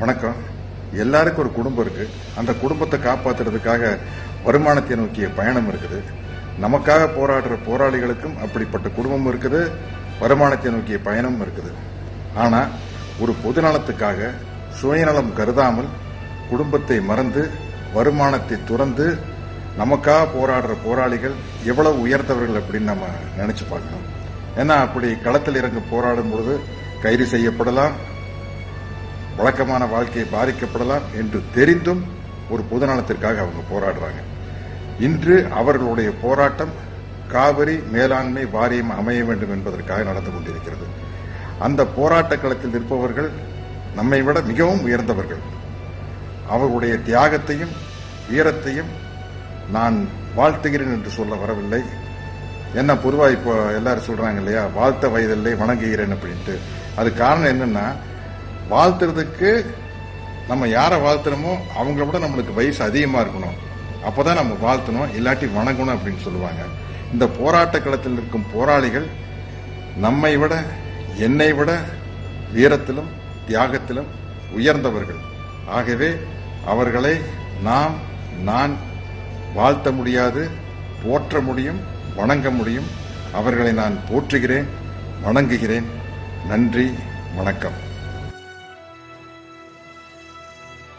வணக்கம். எல்லாருக்கும் ஒரு குடும்பம் இருக்கு. அந்த குடும்பத்தை காப்பாத்துறதுக்காக வருமானத்தை நோக்கிய பயணம் இருக்குது. நமக்காக போராடுற போராளிகளுக்கும் அப்படிப்பட்ட குடும்பம் இருக்குது. வருமானத்தை நோக்கிய பயணமும் இருக்குது. ஆனா ஒரு பொதுநலத்துக்காக சுயநலம் கருதாமல் குடும்பத்தை மறந்து வருமானத்தை துறந்து நமக்காக போராடுற போராளிகள் எவ்வளவு உயர்ந்தவர்கள் அப்படின்னு நம்ம நினைச்சு பார்க்கணும். ஏன்னா அப்படி களத்தில் இறங்க போராடும் பொழுது கைது செய்யப்படலாம். வழக்கமான வாழ்க்கையை பாதிக்கப்படலாம் என்று தெரிந்தும் ஒரு பொதுநலத்திற்காக அவங்க போராடுறாங்க. இன்று அவர்களுடைய போராட்டம் காவிரி மேலாண்மை வாரியம் அமைய வேண்டும் என்பதற்காக நடந்து கொண்டிருக்கிறது. அந்த போராட்ட களத்தில் இருப்பவர்கள் நம்மை விட மிகவும் உயர்ந்தவர்கள். அவர்களுடைய தியாகத்தையும் வீரத்தையும் நான் வாழ்த்துகிறேன் என்று சொல்ல வரவில்லை. என்ன பொதுவாக இப்போ எல்லாரும் சொல்றாங்க இல்லையா? வாழ்த்த வயதில்லை வணங்குகிறேன் அப்படின்ட்டு. அது காரணம் என்னன்னா வாழ்த்துறதுக்கு நம்ம யாரை வாழ்த்துறோமோ அவங்கள விட நம்மளுக்கு வயசு அதிகமாக இருக்கணும். அப்போ தான் நம்ம வாழ்த்தணும். இல்லாட்டி வணங்கணும் அப்படின்னு சொல்லுவாங்க. இந்த போராட்ட களத்தில் இருக்கும் போராளிகள் நம்மை விட என்னை விட வீரத்திலும் தியாகத்திலும் உயர்ந்தவர்கள். ஆகவே அவர்களை நாம் நான் வாழ்த்த முடியாது போற்ற முடியும் வணங்க முடியும். அவர்களை நான் போற்றுகிறேன் வணங்குகிறேன். நன்றி வணக்கம்.